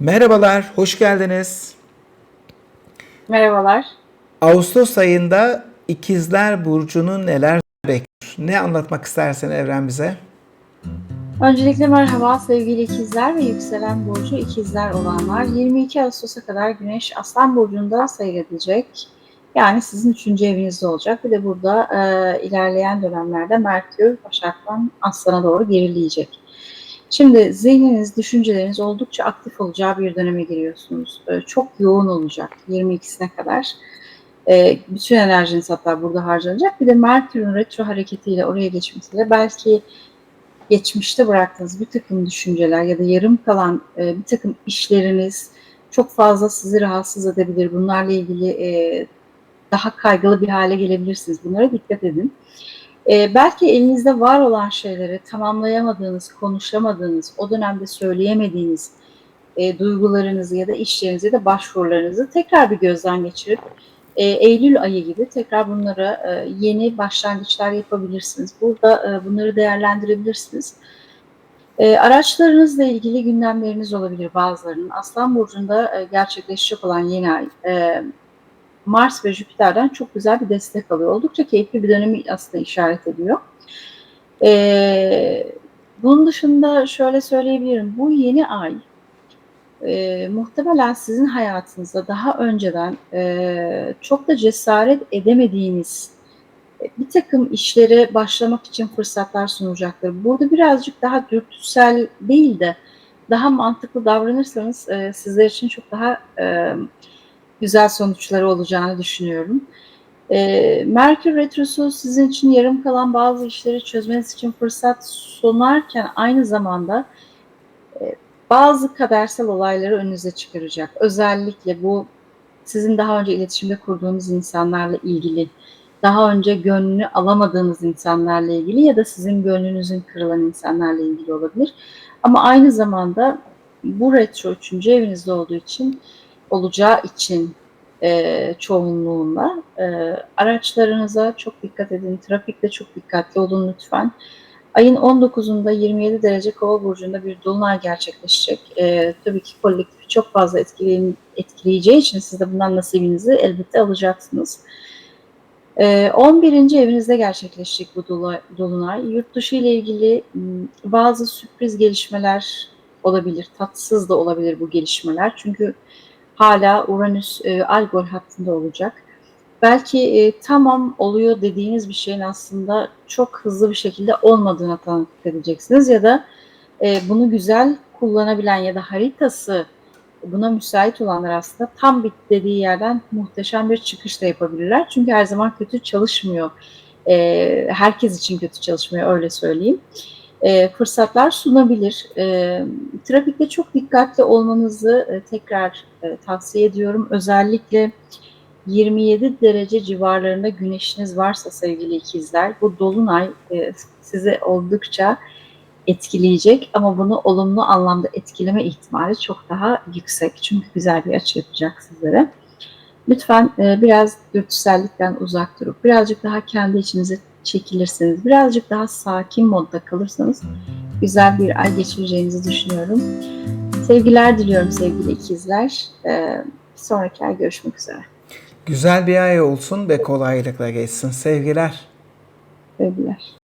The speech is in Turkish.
Merhabalar, hoş geldiniz. Merhabalar. Ağustos ayında İkizler Burcu'nu neler bekliyor? Ne anlatmak istersin Evren bize? Öncelikle merhaba sevgili ikizler ve yükselen burcu ikizler olanlar. 22 Ağustos'a kadar Güneş Aslan Burcu'nda seyredecek. Yani sizin üçüncü evinizde olacak. Bir de burada e, ilerleyen dönemlerde Merkür Başak'tan Aslan'a doğru gerileyecek. Şimdi zihniniz, düşünceleriniz oldukça aktif olacağı bir döneme giriyorsunuz. Çok yoğun olacak 22'sine kadar. E, bütün enerjiniz hatta burada harcanacak. Bir de Merkür'ün retro hareketiyle oraya geçmesiyle belki geçmişte bıraktığınız bir takım düşünceler ya da yarım kalan e, bir takım işleriniz çok fazla sizi rahatsız edebilir. Bunlarla ilgili e, daha kaygılı bir hale gelebilirsiniz. Bunlara dikkat edin. E, belki elinizde var olan şeyleri tamamlayamadığınız, konuşamadığınız, o dönemde söyleyemediğiniz e, duygularınızı ya da işlerinizi da başvurularınızı tekrar bir gözden geçirip e, Eylül ayı gibi tekrar bunlara e, yeni başlangıçlar yapabilirsiniz. Burada e, bunları değerlendirebilirsiniz. E, araçlarınızla ilgili gündemleriniz olabilir bazılarının. Aslan Burcu'nda e, gerçekleşecek olan yeni ay e, Mars ve Jüpiter'den çok güzel bir destek alıyor. Oldukça keyifli bir dönemi aslında işaret ediyor. E, bunun dışında şöyle söyleyebilirim. Bu yeni ay e, muhtemelen sizin hayatınızda daha önceden e, çok da cesaret edemediğiniz e, bir takım işlere başlamak için fırsatlar sunacaktır. Burada birazcık daha dürtüsel değil de daha mantıklı davranırsanız e, sizler için çok daha e, güzel sonuçları olacağını düşünüyorum. E, Merkür Retrosu sizin için yarım kalan bazı işleri çözmeniz için fırsat sunarken aynı zamanda e, bazı kadersel olayları önünüze çıkaracak. Özellikle bu sizin daha önce iletişimde kurduğunuz insanlarla ilgili, daha önce gönlünü alamadığınız insanlarla ilgili ya da sizin gönlünüzün kırılan insanlarla ilgili olabilir. Ama aynı zamanda bu retro üçüncü evinizde olduğu için olacağı için e, çoğunluğunda e, araçlarınıza çok dikkat edin. Trafikte çok dikkatli olun lütfen. Ayın 19'unda 27 derece kova burcunda bir dolunay gerçekleşecek. E, tabii ki kolektifi çok fazla etkileyin, etkileyeceği için siz de bundan nasibinizi elbette alacaksınız. E, 11. evinizde gerçekleşecek bu dolunay. Yurt dışı ile ilgili bazı sürpriz gelişmeler olabilir. Tatsız da olabilir bu gelişmeler. Çünkü hala Uranüs e, Algol hattında olacak belki e, tamam oluyor dediğiniz bir şeyin aslında çok hızlı bir şekilde olmadığına tanıklık edeceksiniz ya da e, bunu güzel kullanabilen ya da haritası buna müsait olanlar aslında tam bit dediği yerden muhteşem bir çıkış da yapabilirler. Çünkü her zaman kötü çalışmıyor. E, herkes için kötü çalışmıyor öyle söyleyeyim. E, fırsatlar sunabilir. E, trafikte çok dikkatli olmanızı e, tekrar e, tavsiye ediyorum. Özellikle 27 derece civarlarında güneşiniz varsa sevgili ikizler bu dolunay e, sizi oldukça etkileyecek ama bunu olumlu anlamda etkileme ihtimali çok daha yüksek. Çünkü güzel bir açı yapacak sizlere. Lütfen e, biraz dürtüsellikten uzak durup birazcık daha kendi içinize çekilirseniz, birazcık daha sakin modda kalırsanız güzel bir ay geçireceğinizi düşünüyorum. Sevgiler diliyorum sevgili ikizler. E, sonraki ay görüşmek üzere. Güzel bir ay olsun ve kolaylıkla geçsin. Sevgiler. Sevgiler.